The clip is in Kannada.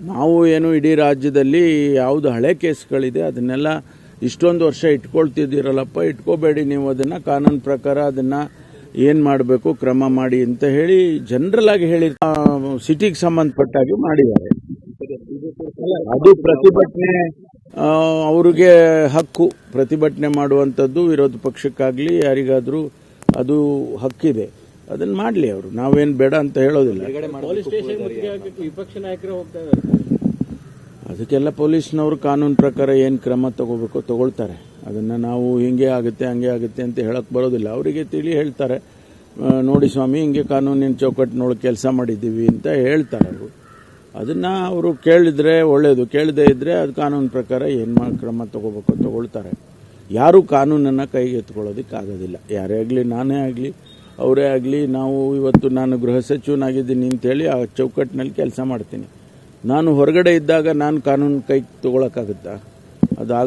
ನಾವು ಏನು ಇಡೀ ರಾಜ್ಯದಲ್ಲಿ ಯಾವುದು ಹಳೆ ಕೇಸ್ಗಳಿದೆ ಅದನ್ನೆಲ್ಲ ಇಷ್ಟೊಂದು ವರ್ಷ ಇಟ್ಕೊಳ್ತಿದ್ದೀರಲ್ಲಪ್ಪ ಇಟ್ಕೋಬೇಡಿ ನೀವು ಅದನ್ನು ಕಾನೂನು ಪ್ರಕಾರ ಅದನ್ನು ಏನು ಮಾಡಬೇಕು ಕ್ರಮ ಮಾಡಿ ಅಂತ ಹೇಳಿ ಜನರಲ್ ಆಗಿ ಹೇಳಿ ಸಿಟಿಗೆ ಸಂಬಂಧಪಟ್ಟಾಗಿ ಮಾಡಿದ್ದಾರೆ. ಅದು ಪ್ರತಿಭಟನೆ. ಅವ್ರಿಗೆ ಹಕ್ಕು ಪ್ರತಿಭಟನೆ ಮಾಡುವಂಥದ್ದು ವಿರೋಧ ಪಕ್ಷಕ್ಕಾಗಲಿ ಯಾರಿಗಾದರೂ ಅದು ಹಕ್ಕಿದೆ. ಅದನ್ನು ಮಾಡಲಿ ಅವರು. ನಾವೇನು ಬೇಡ ಅಂತ ಹೇಳೋದಿಲ್ಲ. ಪೊಲೀಸ್ ಸ್ಟೇಷನ್ ವಿಪಕ್ಷ ನಾಯಕರು ಹೋಗ್ತಾ ಅದಕ್ಕೆಲ್ಲ ಪೊಲೀಸ್ನವರು ಕಾನೂನು ಪ್ರಕಾರ ಏನು ಕ್ರಮ ತಗೋಬೇಕು ತಗೊಳ್ತಾರೆ. ಅದನ್ನು ನಾವು ಹಿಂಗೆ ಆಗುತ್ತೆ ಹಂಗೆ ಆಗುತ್ತೆ ಅಂತ ಹೇಳಕ್ಕೆ ಬರೋದಿಲ್ಲ. ಅವರಿಗೆ ತಿಳಿ ಹೇಳ್ತಾರೆ. ನೋಡಿ ಸ್ವಾಮಿ ಹಿಂಗೆ ಕಾನೂನಿನ ಚೌಕಟ್ಟಿನೊಳಗೆ ಕೆಲಸ ಮಾಡಿದ್ದೀವಿ ಅಂತ ಹೇಳ್ತಾರೆ ಅವರು. ಅದನ್ನು ಅವರು ಕೇಳಿದ್ರೆ ಒಳ್ಳೆಯದು ಕೇಳದೇ ಇದ್ದರೆ ಅದು ಕಾನೂನು ಪ್ರಕಾರ ಏನು ಮಾ ಕ್ರಮ ತಗೋಬೇಕು ತಗೊಳ್ತಾರೆ. ಯಾರೂ ಕಾನೂನನ್ನು ಕೈಗೆ ಎತ್ಕೊಳ್ಳೋದಕ್ಕಾಗೋದಿಲ್ಲ ಯಾರೇ ಆಗಲಿ ನಾನೇ ಆಗಲಿ ಅವರೇ ಆಗಲಿ, ನಾವು ಇವತ್ತು ನಾನು ಗೃಹ ಸಚಿವನಾಗಿದ್ದೀನಿ ಅಂತೇಳಿ ಆ ಚೌಕಟ್ಟಿನಲ್ಲಿ ಕೆಲಸ ಮಾಡ್ತೀನಿ. ನಾನು ಹೊರಗಡೆ ಇದ್ದಾಗ ನಾನು ಕಾನೂನು ಕೈ ತಗೊಳಕ್ಕಾಗುತ್ತಾ? ಅದು ಆಗೋದಿಲ್ಲ